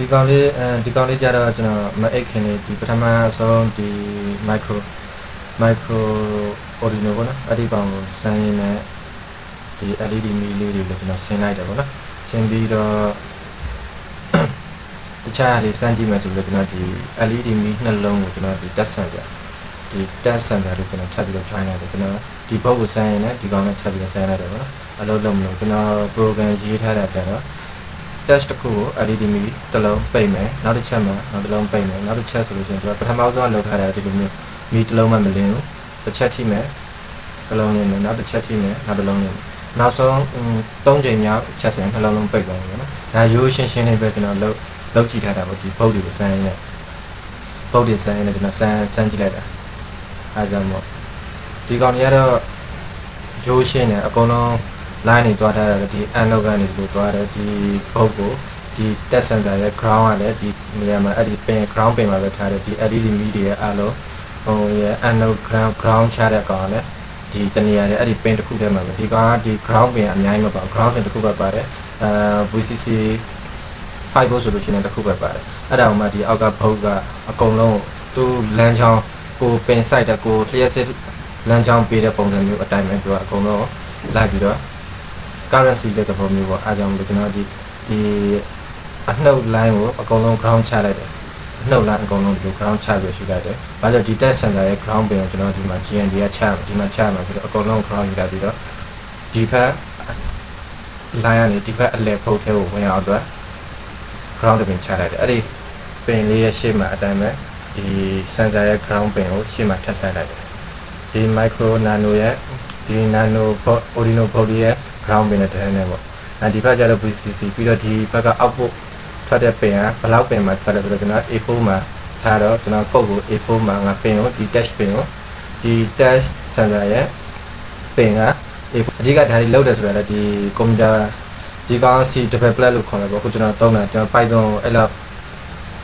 ဒီကောင်လေးအဲဒီကောင်လေးကြတော့ကျွန်တော်မအိတ်ခင်လေးဒီပထမဆုံးဒီ micro micro Arduino ပေါ့နော်အဲ့ဒီကောင်ကိုစမ်းရင်းနဲ့ဒီ LED မီလေးတွေလည်းကျွန်တော်ဆင်းလိုက်တယ်ပေါ့နော်ဆင်းပြီးတော့တခြားလေးစမ်းကြည့်မယ်ဆိုပြီးတော့ကျွန်တော်ဒီ LED မီနှလုံးကိုကျွန်တော်ဒီတက်ဆန်ပြဒီတက်ဆန်ပြလို့ကျွန်တော်ထပ်ပြီးတော့ try လိုက်တယ်ကျွန်တော်ဒီဘုတ်ကိုစမ်းရင်းနဲ့ဒီကောင်နဲ့ထပ်ပြီးတော့ဆမ်းလိုက်တယ်ပေါ့နော်အလုပ်လုပ်မလို့ကျွန်တော် program ရေးထားတာကြတော့ test တစ်ခုကို LED မီတစ်လုံးပိတ်မယ်နောက်တစ်ချက်မှာနောက်တစ်လုံးပိတ်မယ်နောက်တစ်ချက်ဆိုလို့ရှိရင်ကျွန်တော်ပထမဆုံးလောက်ထားတဲ့ဒီလိုမျိုးမီတစ်လုံးမှမလင်းဘူးတစ်ချက်ထိမယ်တစ်လုံးလင်းမယ်နောက်တစ်ချက်ထိမယ်နောက်တစ်လုံးလင်းမယ်နောက်ဆုံး၃ချိန်မြောက်ချက်ဆိုရင်နှလုံးလုံးပိတ်သွားပြီနော်ဒါရိုးရှင်းရှင်းလေးပဲကျွန်တော်လောက်လောက်ကြည့်ထားတာပေါ့ဒီဘုတ်တွေကိုစမ်းရင်းနဲ့ဘုတ်တွေစမ်းရင်းနဲ့ကျွန်တော်စမ်းစမ်းကြည့်လိုက်တာအဲကြောင့်မို့ဒီကောင်ကြီးကတော့ရိုးရှင်းတယ်အကုန်လုံး line နေသွားထားတာဒီ analog ကနေဒီလိုသွားတယ်ဒီဘုတ်ကိုဒီ test sensor ရဲ့ ground ကလည်းဒီနေရာမှာအဲ့ဒီ pin ground pin မှာပဲထားတယ်ဒီ LED mid ရဲ့အလုံးဟိုရဲ့ analog ground ground ချတဲ့ကောင်ကလည်းဒီတနေရာရဲ့အဲ့ဒီ pin တစ်ခုတည်းမှာပဲဒီကောင်ကဒီ ground pin အများကြီးမပါ ground pin တစ်ခုပဲပါတယ်အဲ VCC 5 volt ဆိုလို့ရှိရင်တစ်ခုပဲပါတယ်အဲ့ဒါမှဒီအောက်ကဘုတ်ကအကုန်လုံးသူ့လမ်းချောင်းကိုပင် site တဲ့ကိုလျှက်စစ်လမ်းချောင်းပေးတဲ့ပုံစံမျိုးအတိုင်းပဲသူကအကုန်လုံးလိုက်ပြီးတော့ currency တဲ့သဘောမျိုးပေါ့အားကြောင့်မလို့ကျွန်တော်ဒီဒီအနှုတ် line ကိုအကုန်လုံး ground ချလိုက်တယ်အနှုတ် line အကုန်လုံးဒီလို ground ချပြီးရှိလိုက်တယ်။ဘာလို့ဒီ test sensor ရဲ့ ground pin ကိုကျွန်တော်ဒီမှာ GND ကချဒီမှာချမှာဆိုတော့အကုန်လုံး ground ယူလိုက်ပြီးတော့ဒီဖက် line ကနေဒီဖက်အလဲဖုတ်ထဲကိုဝင်အောင်အတွက် ground pin ချလိုက်တယ်။အဲ့ဒီ pin လေးရဲ့ရှေ့မှာအတိုင်းပဲဒီ sensor ရဲ့ ground pin ကိုရှေ့မှာထပ်ဆက်လိုက်တယ်။ဒီ micro nano ရဲ့ဒီ nano Arduino body ရဲ့ ground pin နဲ့တန်းနေပေါ့အဲဒီဘက်ကျတော့ VCC ပြီးတော့ဒီဘက်က output ထွက်တဲ့ pin ကဘယ်လောက် pin မှာထွက်တယ်ဆိုတော့ကျွန်တော် A4 မှာထားတော့ကျွန်တော်ကုတ်ကို A4 မှာငါ pin ကိုဒီ touch pin ကိုဒီ touch sensor ရဲ့ pin က A4 အဓိကဒါတွေလောက်တယ်ဆိုတော့ဒီ computer ဒီကောင် C double plus လို့ခေါ်တယ်ပေါ့ခုကျွန်တော်သုံးတာကျွန်တော် Python ကိုအဲ့လောက်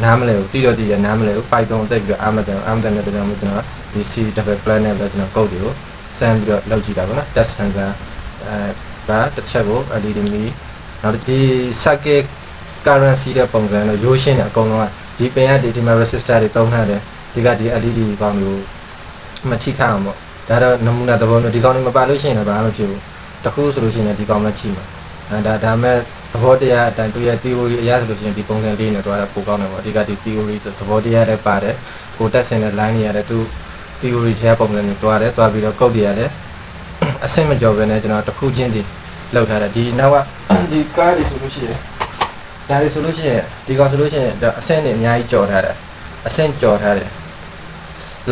နားမလဲဘူးတိတော့တိရနားမလဲဘူး Python တက်ပြီးတော့အာမတန်အာမတန်နဲ့ကျွန်တော်ကျွန်တော်ဒီ C double plus နဲ့ပဲကျွန်တော်ကုတ်တွေကိုစမ်းပြီးတော့လောက်ကြည့်တာပေါ့နော် touch sensor အဲ ဒါတစ်ချက်ကို LED မီနောက်ဒီ circuit currency တဲ့ပုံစံတော့ရိုးရှင်းတယ်အကုန်လုံးကဒီပင်ကဒီဒီမှာ resistor တွေတုံးထားတယ်ဒီကဒီ LED ပေါင်းမျိုးမထိခိုက်အောင်ပေါ့ဒါတော့နမူနာသဘောမျိုးဒီကောင်တွေမပါလို့ရှိရင်လည်းဘာမှမဖြစ်ဘူးတခုဆိုလို့ရှိရင်ဒီကောင်လည်းချိမှာအဲဒါဒါမဲ့သဘောတရားအတိုင်းသူရဲ့ theory အရဆိုလို့ရှိရင်ဒီပုံစံလေးနဲ့တွားတာပိုကောင်းတယ်ပေါ့အဓိကဒီ theory သဘောတရားလည်းပါတယ်ကိုတက်ဆင်တဲ့ line တွေရတယ်သူ theory ထဲပုံစံမျိုးတွားတယ်တွားပြီးတော့ကုတ်တွေရတယ် အဆင့်မကျော်ပဲနဲ့ကျွန်တော်တစ်ခုချင်းစီလောက်ထားတယ်ဒီနောက်ကဒီကားတွေဆိုလို့ရှိရင်ဒါတွေဆိုလို့ရှိရင်ဒီကောင်ဆိုလို့ရှိရင်ဒါအဆင့်တွေအများကြီးကျော်ထားတယ်အဆင့်ကျော်ထားတယ်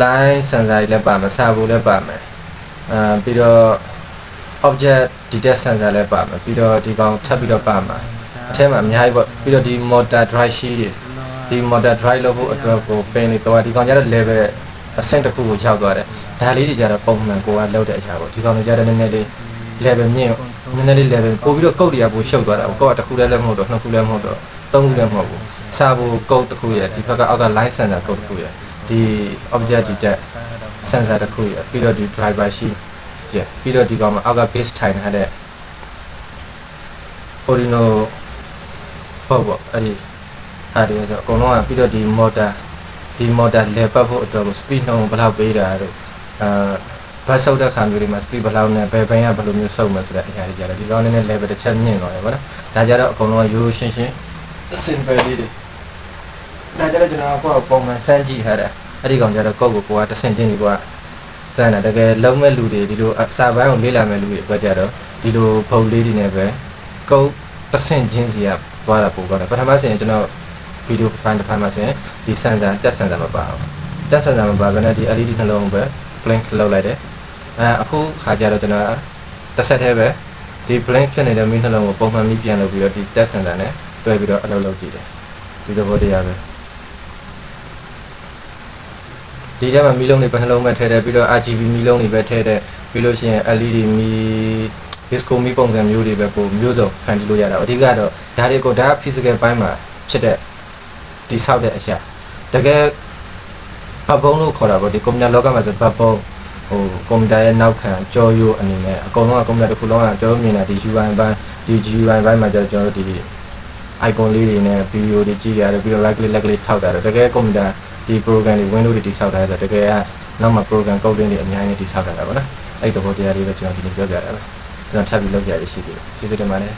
line sensor တွေလည်းပါမယ်စာဘူးလည်းပါမယ်အာပြီးတော့ object detect sensor လည်းပါမယ်ပြီးတော့ဒီကောင်ထပ်ပြီးတော့ပါမှာအထက်မှာအများကြီးပေါ့ပြီးတော့ဒီ motor drive sheet တွေဒီ motor drive လုပ်ဖို့အတွက်ကိုပင်နေတော့ဒီကောင်ကျတော့ level အဆင့်တစ်ခုကိုရောက်သွားတယ်ဒါလေးတွေကြတော့ပုံမှန်ကိုကလောက်တဲ့အရာပေါ့ဒီကောင်တွေကြတော့နည်းနည်းလေး level မြင့်နည်းနည်းလေး level ပို့ပြီးတော့ကုတ်တွေကပိုရှုပ်သွားတာပေါ့ကောကတစ်ခုလည်းလည်းမဟုတ်တော့နှစ်ခုလည်းမဟုတ်တော့သုံးခုလည်းမဟုတ်ဘူးစာဘူးကုတ်တစ်ခုရဲ့ဒီဘက်ကအောက်က line sensor ကုတ်တစ်ခုရဲ့ဒီ object detect sensor တစ်ခုရဲ့ပြီးတော့ဒီ driver sheet ရဲ့ပြီးတော့ဒီကောင်မှာအောက်က base ထိုင်ထားတဲ့ Arduino ပေါ့ပေါ့အဲ့ဒီအားတွေဆိုအကုန်လုံးကပြီးတော့ဒီ motor ဒီ motor လဲပတ်ဖို့အတွက်ကို speed နှုန်းဘယ်လောက်ပေးတာတို့အာဘတ်ဆုပ်တဲ့ခါမျိုးတွေမှာ speed ဘယ်လောက်နဲ့ဘယ်ဘိုင်းကဘယ်လိုမျိုးဆုပ်မယ်ဆိုတဲ့အရာတွေကြတယ်ဒီကောင်နည်းနည်း level တစ်ချက်မြင့်သွားတယ်ဗောနော်ဒါကြတော့အကုန်လုံးကရိုးရိုးရှင်းရှင်း simple လေးတွေဒါကြတော့ကျွန်တော်ကပုံမှန်စမ်းကြည့်ထားတာအဲ့ဒီကောင်ကြတော့ကောက်ကိုကိုကတစ်ဆင့်ချင်းဒီကွာစမ်းတာတကယ်လုံးမဲ့လူတွေဒီလိုအစာပိုင်းကိုလေ့လာမဲ့လူတွေအတွက်ကြတော့ဒီလိုဘုံလေးတွေနဲ့ပဲကောက်တစ်ဆင့်ချင်းစီကသွားတာပို့တော့တယ်ပထမဆင့်ကျွန်တော် ဗီဒီယိုဖိုင်တစ်ဖိုင်မှာဆိုရင်ဒီ sensor တက် sensor မပါဘူးတက် sensor မပါဘဲနဲ့ဒီ LED နှလုံးပဲ blink လုပ်လိုက်တယ်အဲအခုခါကြတော့ကျွန်တော်တစ်ဆက်တည်းပဲဒီ blink ဖြစ်နေတဲ့မီးနှလုံးကိုပုံမှန်မီးပြန်လုပ်ပြီးတော့ဒီ test sensor နဲ့တွဲပြီးတော့အလုပ်လုပ်ကြည့်တယ်ဒီသဘောတရားပဲဒီကျမှမီးလုံးတွေပဲနှလုံးပဲထည့်တယ်ပြီးတော့ RGB မီးလုံးတွေပဲထည့်တယ်ပြီးလို့ရှိရင် LED မီး disco မီးပုံစံမျိုးတွေပဲကိုမျိုးစုံဖန်တီးလို့ရတာအဓိကတော့ဒါတွေကိုဒါ physical ဘိုင်းမှာဖြစ်တဲ့ ဒီဆောက်တဲ့အရာတကယ်ဘတ်ဘုံလို့ခေါ်တာပေါ့ဒီကွန်ပျူတာလောကမှာဆိုဘတ်ဘုံဟိုကွန်ပျူတာရဲ့နောက်ခံကြောရိုးအနေနဲ့အကုန်လုံးကကွန်ပျူတာတစ်ခုလုံးကကျွန်တော်မြင်တာဒီ UI ဘိုင်းဒီ GUI ဘိုင်းမှာကျတော့ကျွန်တော်တို့ဒီ icon လေးတွေနဲ့ video တွေကြည့်ရတယ်ပြီးတော့ right click left click ထောက်တာတော့တကယ်ကွန်ပျူတာဒီ program တွေ window တွေတိဆောက်တာဆိုတော့တကယ်ကနောက်မှာ program coding တွေအများကြီးတိဆောက်တာပါဗောနော်အဲ့ဒီသဘောတရားလေးပဲကျွန်တော်ဒီနေ့ပြောပြတာပဲကျွန်တော်ထပ်ပြီးလုပ်ကြရရှိသေးတယ်ကျေးဇူးတင်ပါတယ်